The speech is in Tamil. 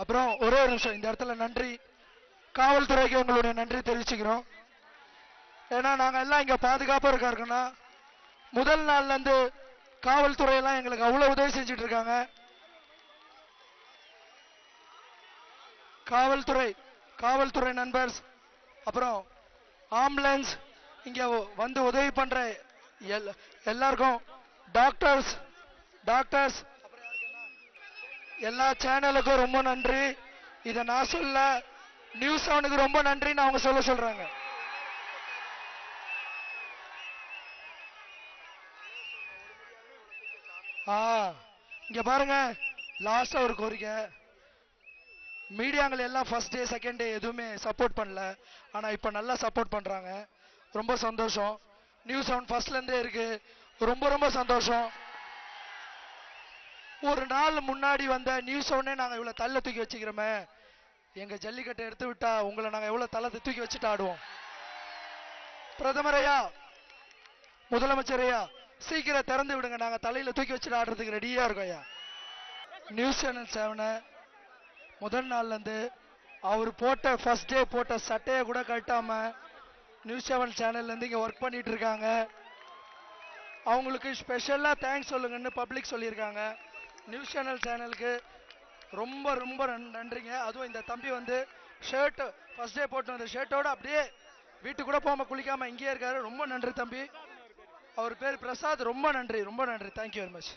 அப்புறம் ஒரே ஒரு நிமிஷம் இந்த இடத்துல நன்றி. காவல்துறைக்கு உங்களுடைய நன்றி தெரிவிச்சுக்கிறோம். ஏன்னா நாங்கள் எல்லாம் இங்கே பாதுகாப்பாக இருக்கா முதல் நாள்லேருந்து காவல்துறையெல்லாம் எங்களுக்கு அவ்வளோ உதவி செஞ்சுட்டு இருக்காங்க. காவல்துறை காவல்துறை நண்பர்ஸ் அப்புறம் ஆம்புலன்ஸ் இங்கே வந்து உதவி பண்ணுற எல் எல்லாருக்கும் டாக்டர்ஸ் டாக்டர்ஸ் எல்லா சேனலுக்கும் ரொம்ப நன்றி. இதை நான் சொல்ல நியூஸ் செவனுக்கு ரொம்ப நன்றின்னு அவங்க சொல்ல சொல்றாங்க. ஆ இங்க பாருங்க லாஸ்டா ஒரு கோரிக்கை. மீடியாங்கள் எல்லாம் ஃபர்ஸ்ட் டே செகண்ட் டே எதுவுமே சப்போர்ட் பண்ணல. ஆனா இப்போ நல்லா சப்போர்ட் பண்றாங்க. ரொம்ப சந்தோஷம். நியூஸ் செவன் ஃபர்ஸ்ட்ல இருந்தே இருக்கு. ரொம்ப ரொம்ப சந்தோஷம். ஒரு நாள் முன்னாடி வந்த நியூஸ் ஒன்னே நாங்க இவ்வளவு தள்ள தூக்கி வச்சுக்கிறோமே. எங்க ஜல்லிக்கட்டை எடுத்து விட்டா உங்களை நாங்க எவ்வளவு தலை தூக்கி வச்சுட்டு ஆடுவோம். பிரதமர் ஐயா முதலமைச்சர் ஐயா சீக்கிரம் திறந்து விடுங்க. நாங்க தலையில தூக்கி வச்சுட்டு ஆடுறதுக்கு ரெடியா இருக்கோம் ஐயா. நியூஸ் சேனல் செவனை முதல் நாள்ல இருந்து அவர் போட்ட ஃபர்ஸ்ட் டே போட்ட சட்டையை கூட கட்டாம நியூஸ் செவன் சேனல்லேருந்து இங்கே ஒர்க் பண்ணிகிட்டு இருக்காங்க. அவங்களுக்கு ஸ்பெஷலாக தேங்க்ஸ் சொல்லுங்கன்னு பப்ளிக் சொல்லியிருக்காங்க. நியூஸ் சேனல் சேனலுக்கு ரொம்ப ரொம்ப நன்- நன்றிங்க. அதுவும் இந்த தம்பி வந்து ஷர்ட் ஃபர்ஸ்ட் டே போட்டு வந்த ஷர்ட்டோட அப்படியே வீட்டுக்கு கூட போகாம குளிக்காம இங்கேயே இருக்காரு. ரொம்ப நன்றி தம்பி. அவர் பேர் பிரசாத். ரொம்ப நன்றி ரொம்ப நன்றி. Thank you very much